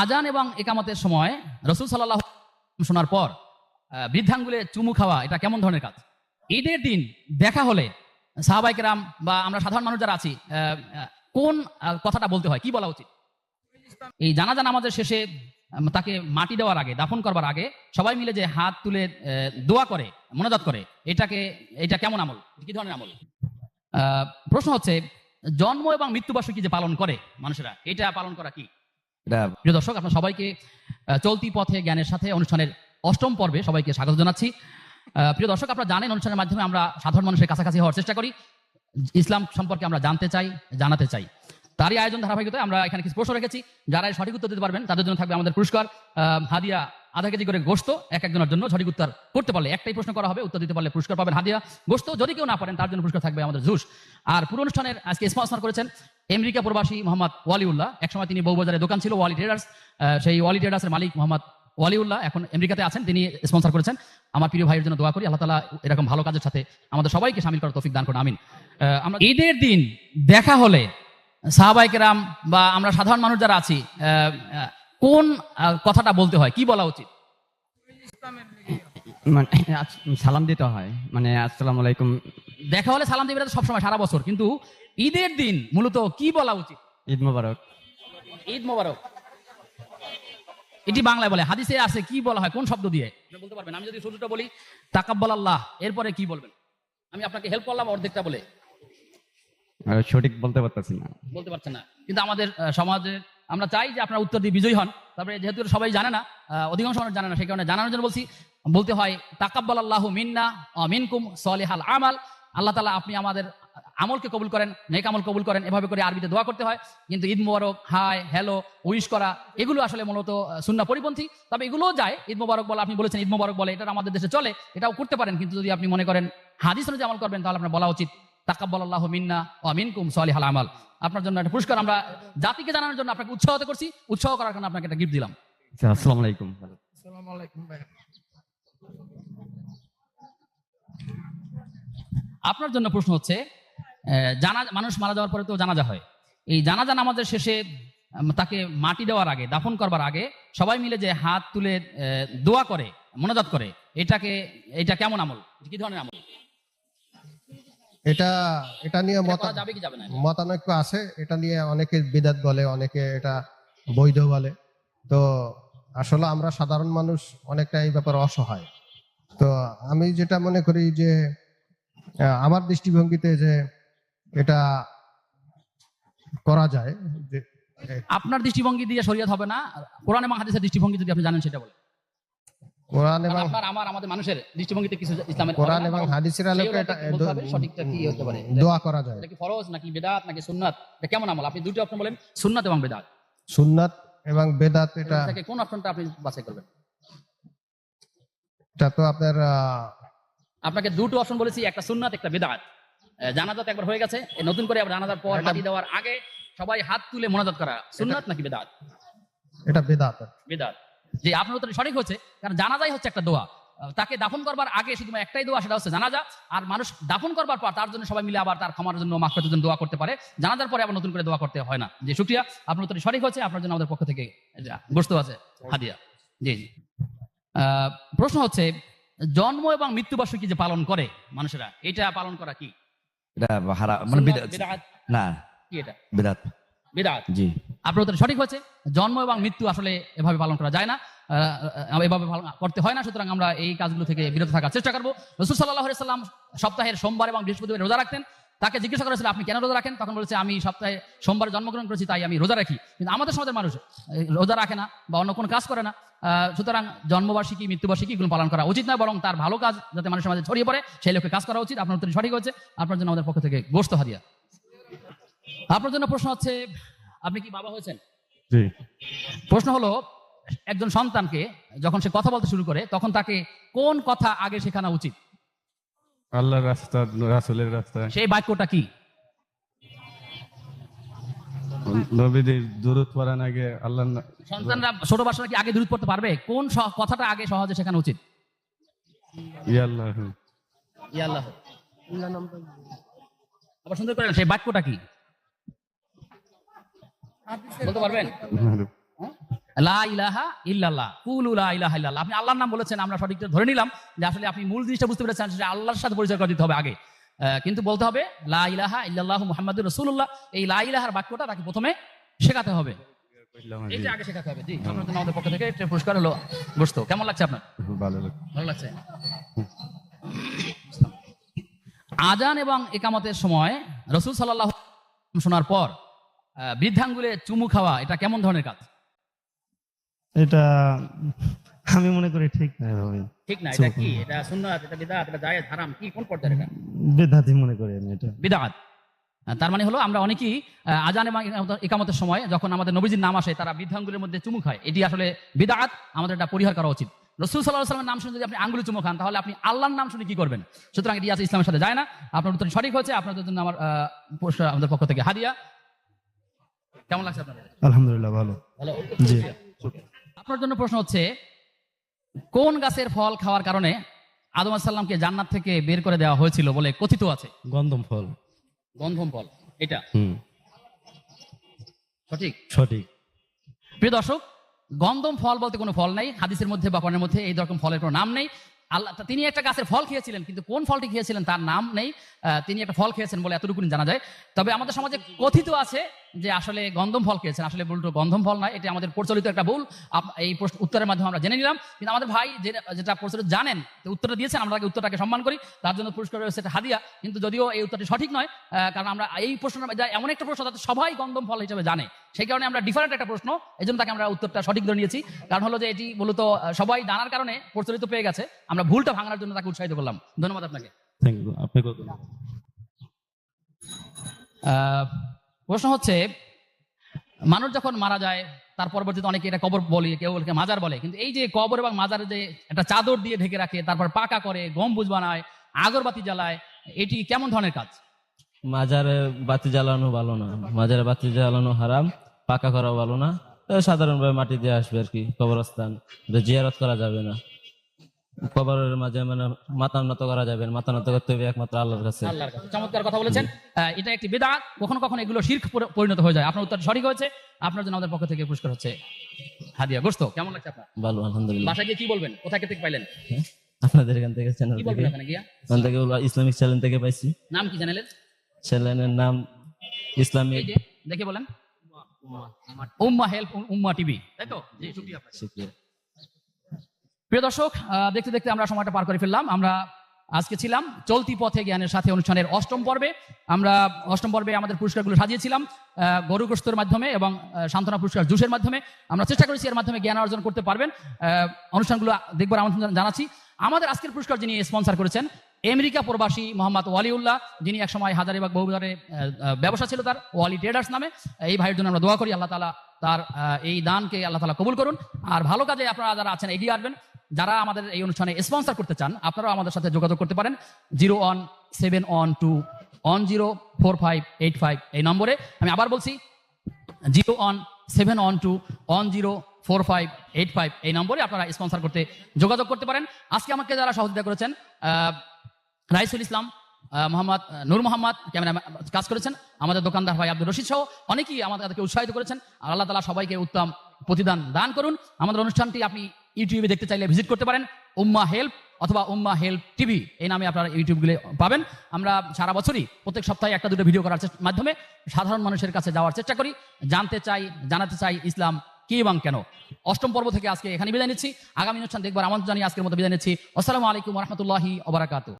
আজান এবং একামতের সময় রসুল সাল্লাহ শোনার পর বৃদ্ধাঙ্গুলে চুমু খাওয়া, এটা কেমন ধরনের কাজ? ঈদের দিন দেখা হলে সাহাবাইকেরাম বা আমরা সাধারণ মানুষ যারা আছি কোন কথাটা বলতে হয়? কি বলা উচিত? এই জানাজা নামাজের শেষে তাকে মাটি দেওয়ার আগে, দাফন করবার আগে সবাই মিলে যে হাত তুলে দোয়া করে, মনোজাত করে, এটাকে, এটা কেমন আমল? কি ধরনের আমল? প্রশ্ন হচ্ছে, জন্ম এবং মৃত্যুবার্ষিকী যে পালন করে মানুষেরা, এটা পালন করা কি? প্রিয় দর্শক, আপনার সবাইকে চলতি পথে জ্ঞানের সাথে অনুষ্ঠানের অষ্টম পর্বে সবাইকে স্বাগত জানাচ্ছি। প্রিয় দর্শক, আপনারা জানেন অনুষ্ঠানের মাধ্যমে আমরা সাধারণ মানুষের কাছাকাছি হওয়ার চেষ্টা করি। ইসলাম সম্পর্কে আমরা জানতে চাই, জানাতে চাই। তারই আয়োজন ধারাবাহিকতায় আমরা এখানে কিছু প্রশ্ন রেখেছি। যারা সঠিক উত্তর দিতে পারবেন, তাদের জন্য থাকবে আমাদের পুরস্কার। হাদিয়া আধা কেজি করে গোস্ত এক একজনের জন্য সঠিক উত্তর করতে পারলে একটাই প্রশ্ন করা হবে, উত্তর দিতে পারলে পুরস্কার পাবেন হাদিয়া। গোস্ত যদি কেউ না পারেন, তার জন্য পুরস্কার থাকবে আমাদের জুস। আর পুরো অনুষ্ঠানের আজকে স্পন্সর করেছেন আমেরিকা প্রবাসী মোহাম্মদ ওয়ালিউল্লাহ। একসময় তিনি বউবাজারে দোকান ছিল, ওয়ালি ট্রেডার্স। সেই ওয়ালি ট্রেডার্সের মালিক মোহাম্মদ ওয়ালিউল্লাহ এখন আমেরিকাতে আছেন, তিনি স্পন্সর করেছেন। আমার প্রিয় ভাইয়ের জন্য দোয়া করি, আল্লাহ তালা এরকম ভালো কাজের সাথে আমাদের সবাইকে সামিল করার তৌফিক দান করুন, আমিন। আমরা ঈদের দিন দেখা হলে সাহাবাইকেরাম বা আমরা সাধারণ মানুষ যারা আছি কোন কথাটা বলতে হয়? কি বলা উচিত? মানে সালাম দিতে হয়। মানে আসসালামু আলাইকুম। দেখা হলে সালাম দিবে সবসময় সারা বছর। কিন্তু ঈদের দিন মূলত কি বলা উচিত? ঈদ মোবারক। ঈদ মোবারক। এটি বাংলায় বলে হাদিসে আছে কি বলা হয় কোন শব্দ দিয়ে? বলতে পারবেন। আমি যদি শুরুটা বলি তাকাব্বাল আল্লাহ এরপরে কি বলবেন? আমি আপনাকে হেল্প করলাম অর্ধেকটা বলে। সঠিক বলতে পারতেছি না। বলতে পারছেন না। কিন্তু আমাদের সমাজে আমরা চাই যে আপনারা উত্তর দিয়ে বিজয়ী হন। তারপরে যেহেতু সবাই জানে না অধিকাংশ মানুষ জানে না সেই কারণে জানানোর জন্য বলছি বলতে হয় তাকাব্বাল আল্লাহ মিন্না মিনকুম সলিহাল আমাল। আল্লাহ তালা আপনি আমাদের আমলকে কবুল করেন নেক আমল কবুল করেন এভাবে করে আরবিতে দোয়া করতে হয়। কিন্তু Eid Mubarak hi hello wish করা এগুলো আসলে মূলত সুন্না পরিপন্থী। তবে এগুলোও যায় ঈদ মোবারক বলা আপনি বলেছেন ঈদ মুবারক বলে এটা আমাদের দেশে চলে এটাও করতে পারেন। কিন্তু যদি আপনি মনে করেন হাদিস অনুযায়ী আমল করবেন তাহলে আপনার বলা উচিত তাকাব্বাল আল্লাহ মিন্না ও মিনকুম সলিহাল আমাল। আপনার জন্য একটা পুরস্কার আমরা জাতিকে জানানোর জন্য আপনাকে উৎসাহিত করছি। উৎসাহ করার কারণে আপনাকে একটা গিফট দিলাম। আচ্ছা, আসসালামু আলাইকুম। আপনার জন্য প্রশ্ন হচ্ছে জানা মানুষ মারা যাওয়ার পরে তো জানাজা হয়। এই জানাজা নামাজের শেষে তাকে মাটি দেওয়ার আগে দাফন করবার আগে সবাই মিলে যে হাত তুলে দোয়া করে মনোজাত করে এটাকে এটা কেমন আমল? কি ধরনের আমল? এটা এটা নিয়ে এটা মতা যাবে কি যাবে না? মতানৈক্য আছে এটা নিয়ে অনেকে বিদাত বলে অনেকে এটা বৈধ বলে। তো আসলে আমরা সাধারণ মানুষ অনেকটা এই ব্যাপারে অসহায়। তো আমি যেটা মনে করি যে আমার দৃষ্টিভঙ্গিতে যে এটা করা যায় যে আপনার দৃষ্টিভঙ্গি দিয়ে শরীয়ত হবে না? কোরআন এবং হাদিসের দৃষ্টিভঙ্গি যদি আপনি জানেন সেটা বলে কোরআন এবং আপনার আমার আমাদের মানুষের দৃষ্টিভঙ্গিতে কিছু ইসলামের কোরআন এবং হাদিসের আলোকে এটা সঠিকটা কি হতে পারে? দোয়া করা যায়। এটা কি ফরজ নাকি বেদাত নাকি সুন্নাত? এটা কেমন আমল? আপনি দুটো অপশন বলেন সুন্নাত এবং বেদাত। সুন্নাত এবং বেদাত এটা কোন অপশনটা আপনি বাছাই করবেন? এটা তো আপনার আপনাকে দুটো অপশন বলেছি একটা সুন্নাত একটা বেদাত। জানাজাত একবার হয়ে গেছে নতুন করে আবার জানাজার পর মাটি দেওয়ার আগে সবাই হাত তুলে মোনাজাত করা। সুন্নাত নাকি বেদাত? এটা বেদাত। বেদাত। যে আপনার উত্তর সঠিক হচ্ছে কারণ জানাজাই হচ্ছে একটা দোয়া। তাকে দাফন করবার আগে শুধু একটাই দোয়া সেটা হচ্ছে জানাজা। আর মানুষ দাফন করবার পর তার জন্য সবাই মিলে আবার তার ক্ষমার জন্য মাফের জন্য দোয়া করতে পারে। জানাজার পরে আবার নতুন করে দোয়া করতে হয় না। যে শুক্রিয়া। আপনার উত্তর সঠিক হচ্ছে আপনার জন্য আমাদের পক্ষ থেকে গোস্ত আছে হাদিয়া। জি জি। প্রশ্ন হচ্ছে জন্ম এবং মৃত্যু মৃত্যুবার্ষিকী যে পালন করে মানুষেরা? এটা পালন করা কি? এটা মানে বিদআত, না। কি এটা? বিদাত। বিদাত? জি। আপনার উত্তর সঠিক হয়েছে। জন্ম এবং মৃত্যু আসলে এভাবে পালন করা যায় না। এভাবে পালন করতে হয় না। সুতরাং আমরা এই কাজগুলো থেকে বিরত থাকার চেষ্টা করব। রসুল সাল্লাহ সাল্লাম সপ্তাহের সোমবার এবং বৃহস্পতিবার রোজা রাখতেন। তাকে জিজ্ঞাসা করেছিল আপনি কেন রোজা রাখেন? তখন বলেছে আমি সপ্তাহে সোমবারে জন্মগ্রহণ করেছি তাই আমি রোজা রাখি। কিন্তু আমাদের সমাজের মানুষ রোজা রাখে না বা অন্য কোনো কাজ করে না। সুতরাং জন্মবার্ষিকী মৃত্যুবার্ষিকী এগুলো পালন করা উচিত নয় বরং তার ভালো কাজ যাতে মানুষের মাঝে ছড়িয়ে পড়ে সেই লক্ষ্যে কাজ করা উচিত। আপনার উত্তর সঠিক হচ্ছে আপনার জন্য আমাদের পক্ষ থেকে গোস্ত হারিয়া আপনার জন্য প্রশ্ন হচ্ছে আপনি কি বাবা হয়েছেন? প্রশ্ন হলো একজন সন্তানকে যখন সে কথা বলতে শুরু করে তখন তাকে কোন কথা আগে শেখানো উচিত? আল্লাহর রাস্তা রাসুলের রাস্তা। সেই বাক্যটা কি? নবীদের দূরত পড়ান আগে আল্লাহ সন্তানরা ছোট বাচ্চারা কি আগে দূর পড়তে পারবে? কোন কথাটা আগে সহজে শেখানো উচিত? ইয়াল্লাহ ইয়াল্লাহ আবার সুন্দর করেন সেই বাক্যটা কি? বলতে পারবেন? লা ইলাহা ইল্লাল্লাহ কুলু লা ইলাহা ইল্লাল্লাহ। আপনি আল্লাহর নাম বলেছেন আমরা সঠিকটা ধরে নিলাম যে আসলে আপনি মূল জিনিসটা বুঝতে পেরেছেন যে আল্লাহর সাথে পরিচয় করে দিতে হবে আগে। কিন্তু বলতে হবে লা ইলাহা ইল্লাল্লাহু মুহাম্মাদুর রাসূলুল্লাহ। এই লা ইলাহার বাক্যটা তাকে প্রথমে শেখাতে হবে। এটা আগে শেখাতে হবে। জি আপনার জন্য আমাদের পক্ষ থেকে একটা পুরস্কার হলো গোস্ত কেমন লাগছে আপনার? ভালো লাগে ভালো লাগছে? আজান এবং একামতের সময় রসুল সাল্লাহ শোনার পর আহ, বৃদ্ধাঙ্গুলে চুমু খাওয়া এটা কেমন ধরনের কাজ? এটা আমি মনে করি ঠিক ভাই ঠিক না এটা কি? এটা সুন্নাত এটা বিদআত এটা জায়েজ হারাম কি কোন পর্যায়ে এটা? বেদাতি মনে করি আমি এটা। বিদআত তার মানে হলো আমরা অনেকেই আজান এবং একামতের সময় যখন আমাদের নবীজির নাম আসে তারা বৃদ্ধাঙ্গুলের মধ্যে চুমু খায়। এটি আসলে বিদআত আমাদের এটা পরিহার করা উচিত। রসুল সাল্লাহ সাল্লামের নাম শুনে যদি আপনি আঙ্গুলি চুমু খান তাহলে আপনি আল্লাহর নাম শুনে কি করবেন? সুতরাং এটি আছে ইসলামের সাথে যায় না। আপনার উত্তর সঠিক হয়েছে আপনাদের জন্য আমার আমাদের পক্ষ থেকে হাদিয়া। কেমন লাগছে আপনার আলহামদুলিল্লাহ ভালো। ভালো। জি। আপনার জন্য প্রশ্ন হচ্ছে কোন গাছের ফল খাওয়ার কারণে আদম সাল্লামকে জান্নাত থেকে বের করে দেওয়া হয়েছিল বলে কথিত আছে? গন্ধম ফল। গন্ধম ফল এটা? সঠিক? সঠিক। প্রিয় দর্শক গন্ধম ফল বলতে কোনো ফল নেই হাদিসের মধ্যে বা কোরআনের মধ্যে এই রকম ফলের কোনো নাম নেই। আল্লাহ তা তিনি একটা গাছের ফল খেয়েছিলেন কিন্তু কোন ফলটি খেয়েছিলেন তার নাম নেই। তিনি একটা ফল খেয়েছেন বলে এতটুকু জানা যায়। তবে আমাদের সমাজে কথিত আছে যে আসলে গন্ধম ফল খেয়েছেন। আসলে উল্টো গন্ধম ফল নয় এটি আমাদের প্রচলিত একটা ভুল। এই প্রশ্ন উত্তরের মাধ্যমে আমরা জেনে নিলাম। কিন্তু আমাদের ভাই যেটা যেটা প্রচলিত জানেন উত্তরটা দিয়েছেন আমরা তাকে উত্তরটাকে সম্মান করি। তার জন্য পুরস্কার রয়েছে একটা হাদিয়া। কিন্তু যদিও এই উত্তরটি সঠিক নয় কারণ আমরা এই প্রশ্ন এমন একটা প্রশ্ন যাতে সবাই গন্ধম ফল হিসেবে জানে। সেই কারণে আমরা ডিফারেন্ট একটা প্রশ্ন এই জন্য তাকে আমরা উত্তরটা সঠিক ধরে নিয়েছি। কারণ হলো যে এটি মূলত সবাই জানার কারণে প্রচলিত পেয়ে গেছে। আমরা ভুলটা ভাঙার জন্য তাকে উৎসাহিত করলাম। ধন্যবাদ আপনাকে। থ্যাংক ইউ আপনি কত? আহ, প্রশ্ন হচ্ছে, মানুষ যখন মারা যায়, তার পরবর্তীতে অনেকে এটা কবর বলে, কেউ বলে মাজার বলে। কিন্তু এই যে কবর এবং মাজারে যে একটা চাদর দিয়ে ঢেকে রাখে, তারপর পাকা করে, গম্বুজ বানায় আগরবাতি জ্বালায়, এটি কেমন ধরনের কাজ? মাজারে বাতি জ্বালানো ভালো না। মাজারে বাতি জ্বালানো হারাম, পাকা করা ভালো না। সাধারণভাবে মাটি দিয়ে আসবে আর কি, কবরস্থান। জিয়ারত করা যাবে না। কবরের মাঝে মানে মাথা নত করা যাবে মাথা নত করতে হবে একমাত্র আল্লাহর কাছে। আল্লাহর কাছে। চমৎকার কথা বলেছেন। এটা একটি বেদাত কখনো কখনো এগুলো শির্ক পরিণত হয়ে যায়। আপনার উত্তর সঠিক হয়েছে। আপনার জন্য আমাদের পক্ষ থেকে পুরস্কার হচ্ছে হাদিয়া গোস্ত কেমন লাগছে আপনার? ভালো আলহামদুলিল্লাহ। বাসায় গিয়ে কি বলবেন? কোথায় থেকে পাইলেন? আপনাদের এখান থেকে চ্যানেল থেকে। এখান থেকে ইসলামিক চ্যানেল থেকে পাইছি। নাম কি জানালেন? চ্যানেলের নাম ইসলামিক দেখে বলেন। উম্মা হেল্প উম্মা টিভি। তাই তো? জি শুকরিয়া। শুক্রিয়া। প্রিয় দর্শক দেখতে দেখতে আমরা সময়টা পার করে ফেললাম। আমরা আজকে ছিলাম চলতি পথে জ্ঞানের সাথে অনুষ্ঠানের অষ্টম পর্বে। আমরা অষ্টম পর্বে আমাদের পুরস্কারগুলো সাজিয়েছিলাম আহ, গরু গোস্তর মাধ্যমে এবং সান্ত্বনা পুরস্কার জুসের মাধ্যমে। আমরা চেষ্টা করেছি এর মাধ্যমে জ্ঞান অর্জন করতে পারবেন। অনুষ্ঠানগুলো দেখবার আমন্ত্রণ জানাচ্ছি। আমাদের আজকের পুরস্কার যিনি স্পন্সর করেছেন আমেরিকা প্রবাসী মোহাম্মদ ওয়ালিউল্লাহ যিনি একসময় হাজারিবাগ আহ, ব্যবসা ছিল তার ওয়ালি ট্রেডার্স নামে। এই ভাইয়ের জন্য আমরা দোয়া করি আল্লাহ তালা তার এই দানকে আল্লাহ তালা কবুল করুন। আর ভালো কাজে আপনারা যারা আছেন এগিয়ে আসবেন। যারা আমাদের এই অনুষ্ঠানে স্পন্সর করতে চান, আপনারাও আমাদের সাথে যোগাযোগ করতে পারেন। Zero one seven one two one zero four five eight five এই নম্বরে। আমি আবার বলছি, zero one seven one two one zero four five eight five এই নম্বরে আপনারা স্পন্সর করতে যোগাযোগ করতে পারেন। আজকে আমাকে যারা সহযোগিতা করেছেন রাইসুল ইসলাম মোহাম্মদ, নূর মোহাম্মদ ক্যামেরা কাজ করেছেন, আমাদের দোকানদার ভাই আব্দুল রশিদ সহ অনেকেই আমাদেরকে উৎসাহিত করেছেন। আল্লাহ তালা সবাইকে উত্তম প্রতিদান দান করুন। আমাদের অনুষ্ঠানটি আপনি ইউটিউবে দেখতে চাইলে ভিজিট করতে পারেন উম্মা হেল্প অথবা উম্মা হেল্প টিভি। এই নামে আপনারা ইউটিউবগুলো পাবেন। আমরা সারা বছরই, প্রত্যেক সপ্তাহে একটা দুটো ভিডিও করার মাধ্যমে সাধারণ মানুষের কাছে যাওয়ার চেষ্টা করি। জানতে চাই, জানাতে চাই ইসলাম কি এবং কেন। অষ্টম পর্ব থেকে আজকে এখানে বিদায় নিচ্ছি। আগামী অনুষ্ঠান দেখবার আমন্ত্রণ জানিয়ে আজকের মতো বিদায় নিচ্ছি। আসসালামু আলাইকুম রহমতুল্লাহি ওবরাকাতু